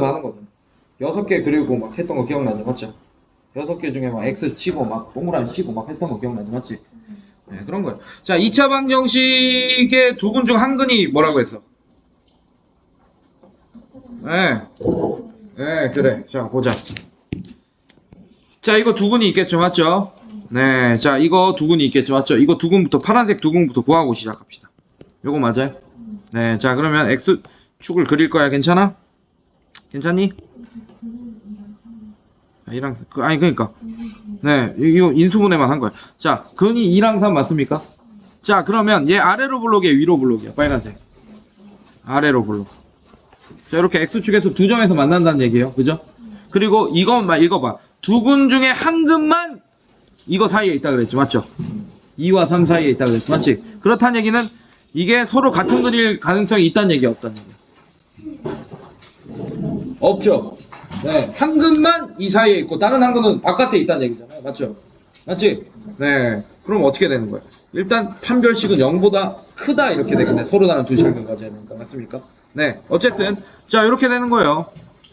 연구에서 하는 거잖아. 여섯 개 그리고 막 했던 거 기억나죠? 맞죠? 여섯 개 중에 막 X 치고 막 동그라미 치고 막 했던 거 기억나죠? 맞지? 네, 그런 거예요. 자, 2차 방정식의 두근중한 근이 뭐라고 했어? 네. 네, 그래. 자, 보자. 자, 이거 두 근이 있겠죠? 맞죠? 네. 자, 이거 두 근이 있겠죠? 맞죠? 이거 두 근부터, 파란색 두 근부터 구하고 시작합시다. 요거 맞아요? 네. 자, 그러면 X축을 그릴 거야. 괜찮아? 괜찮니? 아, 2랑, 그, 아니, 그니까. 네. 이거 인수분해만 한 거야. 자, 근이 2랑 3 맞습니까? 자, 그러면 얘 아래로 블록이야, 위로 블록이야? 빨간색. 아래로 블록. 자, 이렇게 X축에서 두 점에서 만난다는 얘기예요. 그죠? 그리고 이것만 읽어 봐. 두근 중에 한 근만 이거 사이에 있다 그랬죠. 맞죠? 2와 3 사이에 있다 그랬죠. 맞지? 그렇다는 얘기는 이게 서로 같은 근일 가능성이 있다는 얘기야, 없다는 얘기야? 없죠? 네. 한 근만 이 사이에 있고 다른 한 근은 바깥에 있다는 얘기잖아요. 맞죠? 맞지? 네. 그럼 어떻게 되는 거예요? 일단 판별식은 0보다 크다 이렇게 되겠네. 서로 다른 두 실근 가져야 되니까. 맞습니까? 네. 어쨌든 자, 이렇게 되는 거예요.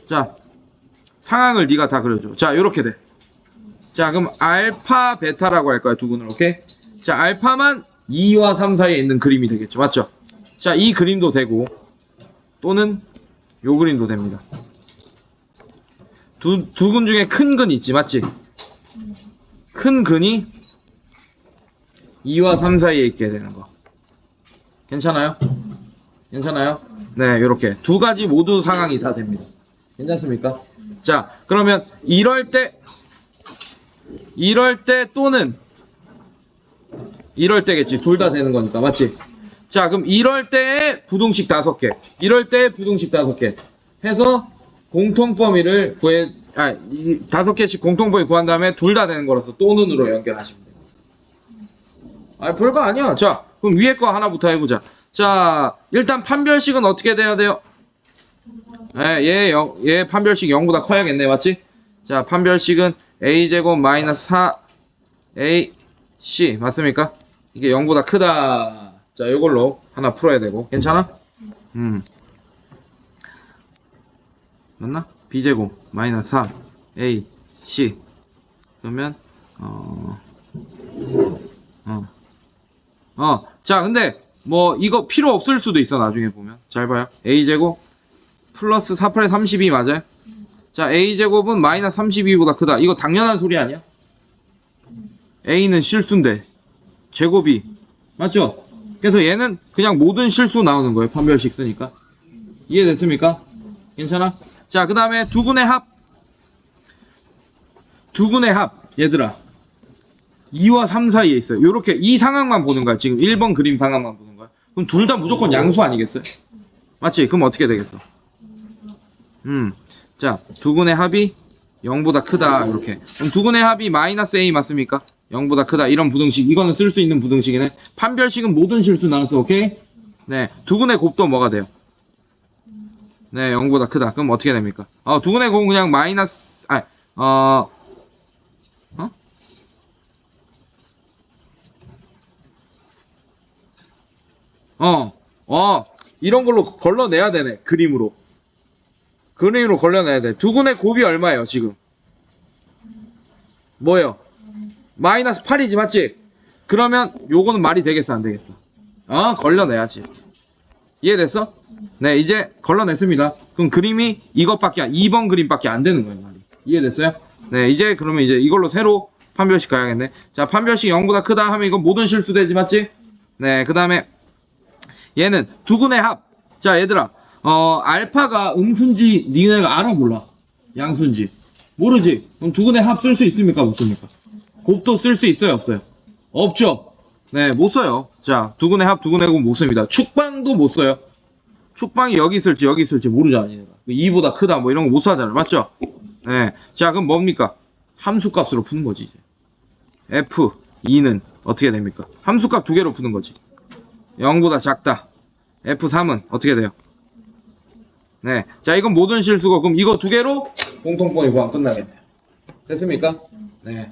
자, 상황을 네가 다 그려줘. 자, 이렇게 돼. 자, 그럼 알파, 베타라고 할 거야, 두 근을. 오케이? 자, 알파만 2와 3 사이에 있는 그림이 되겠죠. 맞죠? 자, 이 그림도 되고 또는 요 그림도 됩니다. 두, 두 근 중에 큰 근 있지, 맞지? 큰 근이 2와 3 사이에 있게 되는 거. 괜찮아요? 괜찮아요? 네, 이렇게 두 가지 모두 상황이 다 됩니다. 괜찮습니까? 자, 그러면 이럴 때 이럴 때 또는 이럴 때겠지. 둘 다 되는 거니까. 맞지? 자, 그럼 이럴 때에 부등식 다섯 개. 이럴 때 부등식 다섯 개. 해서 공통 범위를 구해 아, 이 다섯 개씩 공통 범위 구한 다음에 둘 다 되는 거라서 또는으로 연결하시면 돼요. 아, 별거 아니야. 자, 그럼 위에 거 하나부터 해보자. 자, 일단 판별식은 어떻게 돼야 돼요? 예, 얘, 영, 얘 판별식 0보다 커야겠네, 맞지? 자, 판별식은 a제곱 마이너스 4 ac 맞습니까? 이게 0보다 크다. 자, 이걸로 하나 풀어야 되고, 괜찮아? 음. 맞나? b제곱 마이너스 4 ac 그러면 어, 어, 어, 자, 근데 뭐 이거 필요 없을 수도 있어 나중에 보면 잘 봐요. a 제곱 플러스 4 8에 32 맞아요? 자, a 제곱은 마이너스 32보다 크다. 이거 당연한 소리 아니야? a는 실수인데 제곱이 맞죠? 그래서 얘는 그냥 모든 실수 나오는 거예요. 판별식 쓰니까 이해됐습니까? 괜찮아? 자, 그 다음에 두 근의 합. 두 근의 합, 얘들아. 2와 3 사이에 있어요. 요렇게 이 상황만 보는 거야. 지금 1번 그림 상황만 보는 거야. 그럼 둘 다 무조건 양수 아니겠어요? 맞지? 그럼 어떻게 되겠어? 음. 자, 두 근의 합이 0보다 크다. 이렇게. 그럼 두 근의 합이 마이너스 A 맞습니까? 0보다 크다. 이런 부등식. 이거는 쓸 수 있는 부등식이네. 판별식은 모든 실수 나왔어. 오케이? 네. 두 근의 곱도 뭐가 돼요? 네, 0보다 크다. 그럼 어떻게 됩니까? 어, 두 근의 곱은 그냥 마이너스, 아, 어, 어? 어, 어, 이런 걸로 걸러내야 되네. 그림으로. 그림으로 걸러내야 돼. 두 근의 곱이 얼마예요, 지금? 뭐예요? 마이너스 8이지, 맞지? 그러면 요거는 말이 되겠어, 안 되겠어? 어, 걸러내야지. 이해됐어? 네, 이제 걸러냈습니다. 그럼 그림이 이것밖에, 2번 그림밖에 안 되는 거예요, 말이. 이해됐어요? 네, 이제 그러면 이제 이걸로 새로 판별식 가야겠네. 자, 판별식 0보다 크다 하면 이건 모든 실수되지, 맞지? 네, 그 다음에 얘는 두근의 합. 자, 얘들아, 어, 알파가 음수인지 니네가 알아 몰라? 양수인지. 모르지? 그럼 두근의 합 쓸 수 있습니까? 못 씁니까? 곱도 쓸 수 있어요? 없어요? 없죠? 네, 못 써요. 자, 두근의 합, 두근의 곱 못 씁니다. 축방도 못 써요. 축방이 여기 있을지 여기 있을지 모르잖아, 니네가. 2보다 크다, 뭐 이런 거 못 사잖아. 맞죠? 네. 자, 그럼 뭡니까? 함수 값으로 푸는 거지, f, 2는 어떻게 됩니까? 함수 값 두 개로 푸는 거지. 0보다 작다. F3은 어떻게 돼요? 네. 자, 이건 모든 실수고, 그럼 이거 두 개로 공통범위 구한 끝나겠네요. 됐습니까? 네.